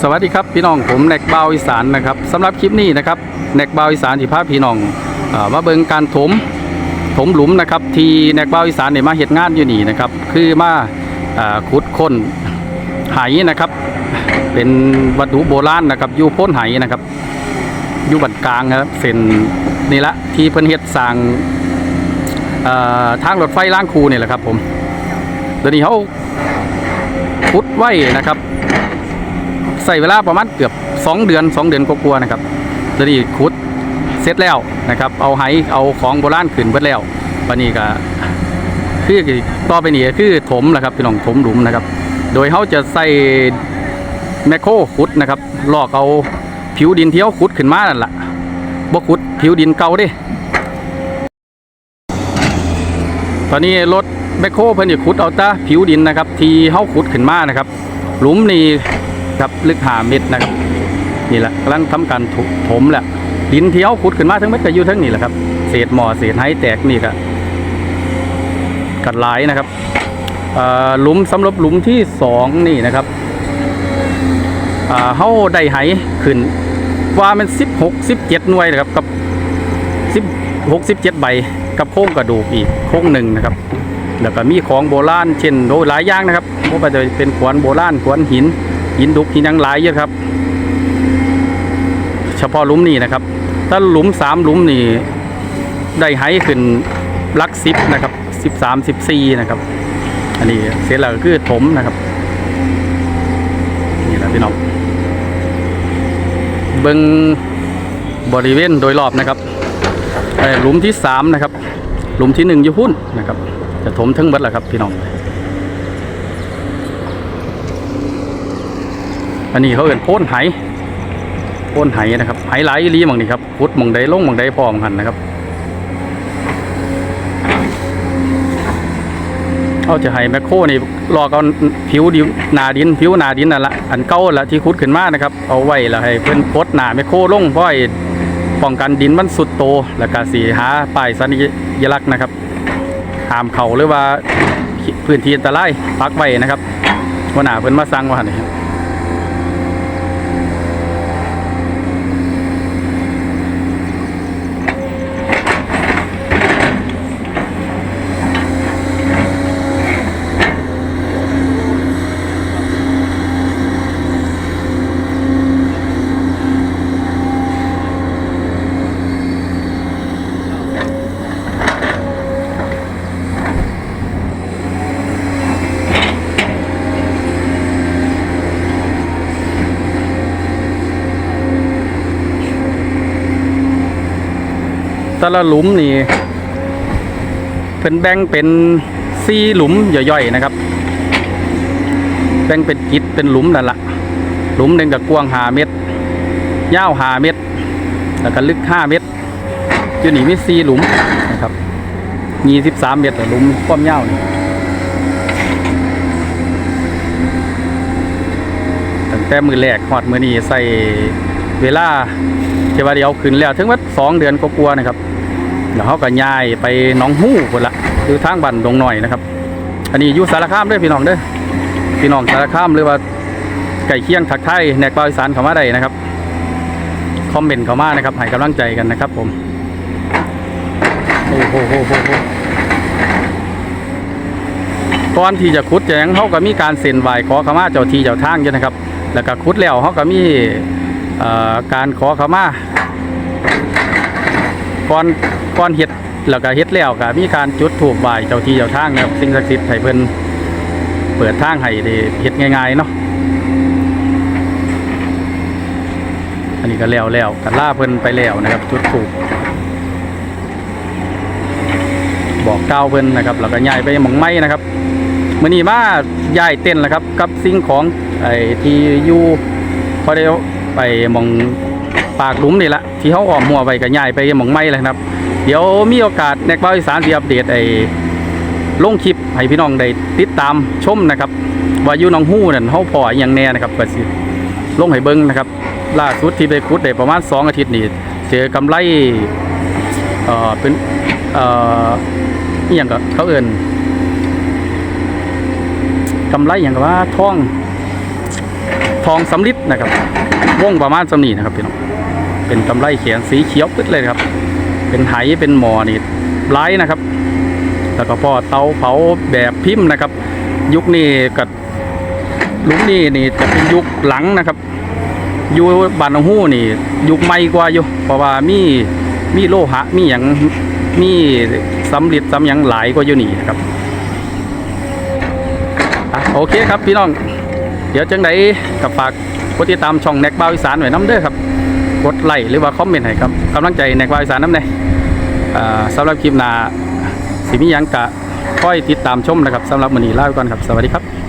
สวัสดีครับพี่น้องผมแนกเบาอีสานนะครับสำหรับคลิปนี้นะครับแนกเบาอีสานที่พาพี่น้องอมาเบิงการถมถมหลุมนะครับ ที่แนกเบาอีสานเนี่ยมาเฮ็ดงานอยู่นี่นะครับ คือมาอขุดค้นไหนะครับ เป็นวัตถุโบราณนะครับอยู่พ้นไหนะครับอยู่บันกลางครับเส้นนี่ละที่เพิ่นเฮ็ดสร้างทางรถไฟล่างคูนี่แหละครับ ผมเดี๋ยวนี้เขาขุดไว้นะครับ ส่เวลาประมาณเกือบ 2 เดือน 2 เดือนกว่าๆนะครับจะนี่ขุดเสร็จแล้วนะครับ เอาไหเอาของโบราณขึ้นเบิดแล้ววันนี้ก็คือต่อไปนี้คือถมนะครับพี่น้องถมหลุมนะครับ โดยเขาจะใส่แมคโครขุดนะครับลอกเอาผิวดินเที่เขาขุดขึ้นมานั่นแหละบ่ขุดผิวดินเก่าดิตอนนี้รถแมคโครเพิ่นจะขุดเอาตาผิวดินนะครับ ที่เขาขุดขึ้นมานะครับ หลุมนี่ ครับลึกหาเม็ดนะครับนี่แหละกำลังทำการถถมแหละดินเที่เขาขุดขึ้นมาทั้งเม็ดก็อยู่ทั้งนี่แหละครับเศษหมอเศษไห้แตกนี่ก็กัดหลายนะครับหลุมสำหรับหลุมที่สองนี่นะครับอ่าเขาได้ไหขึ้นว่ามันสิบหกสิบเจ็ดหน่วยนะครับกับสิบหกสิบเจ็ดใบกับโครงกระดูกอีกโครงหนึ่งนะครับแล้วก็มีของโบราณเช่นโดยหลายอย่างนะครับไม่ว่าจะเป็นขวานโบราณขวานหิน หินดุกหินยังหลายเยอะครับ เฉพาะหลุมนี้นะครับ ถ้าหลุมสามหลุมนี่ได้ไฮขึ้นลักสิบนะครับสิบสามสิบสี่นะครับ อันนี้เสร็จแล้วก็คือถมนะครับนี่แหละพี่น้องเบิงบริเวณโดยรอบนะครับเอ่อหลุมที่สามนะครับ หลุมที่หนึ่งยุพุ่นนะครับ จะถมทั้งหมดแหละครับพี่น้อง อันนี้เขาเอินโพ้นไหโพ้นไหนะครับไหหลายอีหลีมองนี่ครับพุดมองใดลงมองใดพอหมองหันนะครับเขาจะให้แมคโครนี่ลอกเอาผิวดินหนาดินผิวหนาดินนั่นละอันเก่าละที่ขุดขึ้นมานะครับ เอาไว้ล้วให้เพิ่อนพดหนาแมคโครลงเพราะป้องกันดินมันสุดโตแล้วก็สีหาป้ายสัญลักษณ์นะครับหามเขาหรือว่าพื้นที่อันตรายปักไว้นะครับว่าหนาเพิ่อนมาสั่งว่าหั่นนี่ แต่ละหลุมนี่เพิ่นแบ่งเป็นสี่หลุมย่อยๆนะครับ แบ่งเป็นกิจเป็นหลุมนั่นละหลุมหนึ่งกับกว้างหาเมตรยาวหาเมตร แล้วก็ลึกห้าเมตรอยู่นี่มีสี่หลุมนะครับยี่สิบสามเมตรหลุมความยาวนี่ตั้งแต่มือแรกหอดมือนี้ใส่เวลาเทวาเดียวขึ้นแล้ว ถึงว่าสองเดือนก็กลัวาๆนะครับ แล้วเขาก็ย้ายไปหนองหู้คนละคือทางบ้านดงหน่อยนะครับ อันนี้อยู่สารคามด้อพี่น้องเด้อพี่น้องสารคามหรือว่าไก่เคียงถักไทยแนกเปาอีสานเข้ามาได้นะครับคอมเมนต์เข้ามานะครับให้กำลังใจกันนะครับผมโอ้โหโหโหโหก่อนที่จะขุดแจงเขาก็มีการเซ็นไหวขอขมาเจ้าที่เจ้าทางอยู่นะครับ แล้วก็ขุดแล้วเขาก็มีการขอขมา ก่อนก่อนเฮ็ดแล้วก็เฮ็ดแล้วก็มีการจุดธูปไหว้เจ้าที่เจ้าทางนะครับสิ่งศักดิ์สิทธิ์ให้เพิ่นเปิดทางให้ได้เฮ็ดง่ายๆเนาะอันนี้ก็แล้วแล้วกันล่าเพิ่นไปแล้วนะครับจุดธูปบอกกล่าวเพิ่นนะครับแล้วก็ย้ายไปหมองไม้นะครับมื้อนี้มาย้ายเต็นแล้วครับ กับสิ่งของไอ้ที่อยู่พอได้ไปมอง ปากหลุมนี่แหละที่เขาออมหัวไปกับย่ายไปหมองไม้เลยครับ เดี๋ยวมีโอกาสแนกเบ้าอีสานที่อัปเดตไอ้ลงคลิปให้พี่น้องได้ติดตามชมนะครับว่าอยู่หนองหู้นั่นเขาพออย่างแน่นะครับก็สิลงให้เบิ้งนะครับ ล่าสุดที่ไปคุดได้ประมาณ 2 อาทิตย์นี่เจอกำไรเอ่อเป็นเอ่ออย่างก็เขาเอิ้นกำไรอย่างกับว่าทองทองสำลิดนะครับ วงประมาณสำนีนะครับพี่น้องเป็นกำไรเขียนสีเขียวปึ๊ดเลยครับ เป็นไหเป็นหมอนี่ไร้นะครับ แล้วก็พอเตาเผาแบบพิมพ์นะครับ ยุคนี้กับลุมนี่นี่จะเป็นยุคหลังนะครับอยู่บานหู้นี่ ยุคใหม่กว่าอยู่เพราะว่ามีมีโลหะมีอย่างมีสำลิดสำหยังหลายกว่าอยู่นี่นะครับอะโอเคครับพี่น้อง เดี๋ยวจังไดกับฝาก ดติดตามช่องแนกบาวอีสานไว้น้ำเด้อครับ กดไลค์หรือว่าคอมเมนต์ให้ครับกำลังใจแนกบาวอีสานน้ำเด้อ่าสำหรับคลิปหน้าสิมียังกะค่อยติดตามชมนะครับสำหรับมือนี้ลาไปก่อนครับ สวัสดีครับ